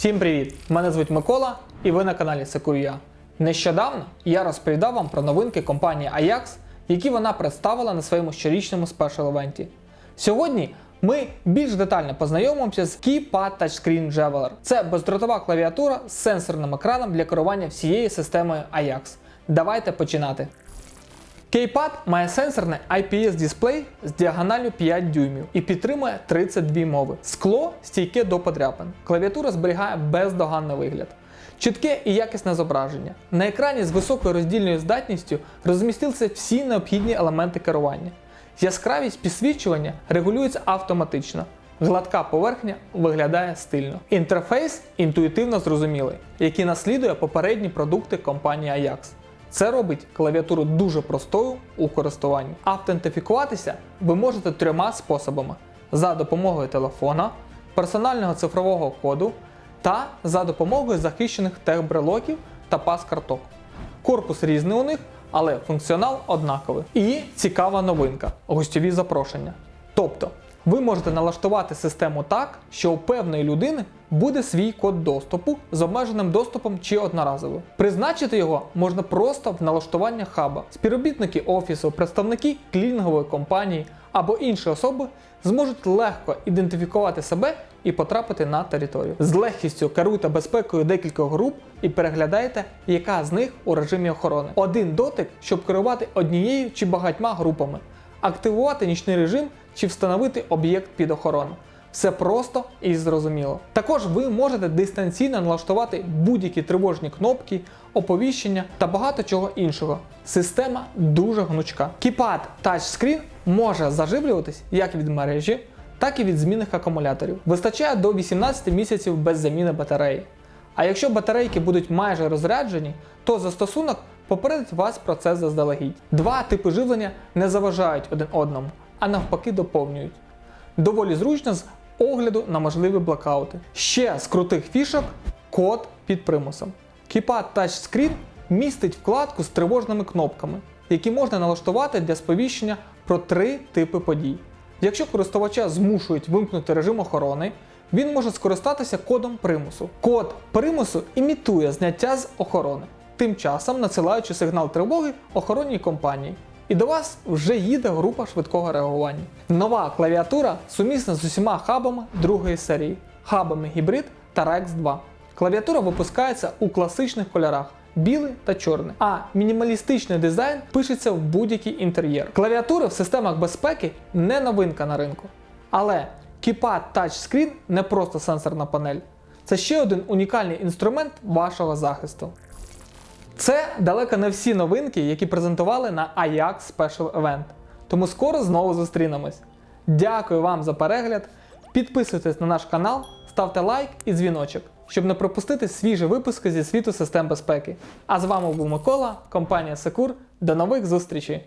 Всім привіт! Мене звуть Микола і ви на каналі Secure.ua. Нещодавно я розповідав вам про новинки компанії Ajax, які вона представила на своєму щорічному спешл евенті. Сьогодні ми більш детально познайомимося з Keypad Touchscreen Javeler. Це бездротова клавіатура з сенсорним екраном для керування всією системою Ajax. Давайте починати. Кейпад має сенсорний IPS дисплей з діагоналю 5 дюймів і підтримує 32 мови. Скло стійке до подряпин. Клавіатура зберігає бездоганний вигляд. Чітке і якісне зображення. На екрані з високою роздільною здатністю розмістилися всі необхідні елементи керування. Яскравість підсвічування регулюється автоматично. Гладка поверхня виглядає стильно. Інтерфейс інтуїтивно зрозумілий, який наслідує попередні продукти компанії Ajax. Це робить клавіатуру дуже простою у користуванні. Автентифікуватися ви можете трьома способами: за допомогою телефона, персонального цифрового коду та за допомогою захищених техбрелоків та пас-карток. Корпус різний у них, але функціонал однаковий. І цікава новинка гостьові запрошення. Тобто, ви можете налаштувати систему так, що у певної людини буде свій код доступу з обмеженим доступом чи одноразовий. Призначити його можна просто в налаштування хаба. Співробітники офісу, представники клінінгової компанії або інші особи зможуть легко ідентифікувати себе і потрапити на територію. З легкістю керуйте безпекою декількох груп і переглядайте, яка з них у режимі охорони. Один дотик, щоб керувати однією чи багатьма групами активувати нічний режим чи встановити об'єкт під охорону. Все просто і зрозуміло. Також ви можете дистанційно налаштувати будь-які тривожні кнопки, оповіщення та багато чого іншого. Система дуже гнучка. Keypad Touchscreen може заживлюватись як від мережі, так і від змінних акумуляторів. Вистачає до 18 місяців без заміни батареї. А якщо батарейки будуть майже розряджені, то застосунок попередить вас про це заздалегідь. Два типи живлення не заважають один одному, а навпаки доповнюють. Доволі зручно з огляду на можливі блокаути. Ще з крутих фішок код під примусом. Keypad Touchscreen містить вкладку з тривожними кнопками, які можна налаштувати для сповіщення про три типи подій. Якщо користувача змушують вимкнути режим охорони, він може скористатися кодом примусу. Код примусу імітує зняття з охорони, тим часом надсилаючи сигнал тривоги охоронній компанії. І до вас вже їде група швидкого реагування. Нова клавіатура сумісна з усіма хабами другої серії, хабами Hybrid та Rex 2. Клавіатура випускається у класичних кольорах білий та чорний, а мінімалістичний дизайн пишеться в будь-який інтер'єр. Клавіатури в системах безпеки не новинка на ринку. Але Keypad Touchscreen не просто сенсорна панель. Це ще один унікальний інструмент вашого захисту. Це далеко не всі новинки, які презентували на Ajax Special Event. Тому скоро знову зустрінемось. Дякую вам за перегляд. Підписуйтесь на наш канал, ставте лайк і дзвіночок, щоб не пропустити свіжі випуски зі світу систем безпеки. А з вами був Микола, компанія Secure. До нових зустрічей!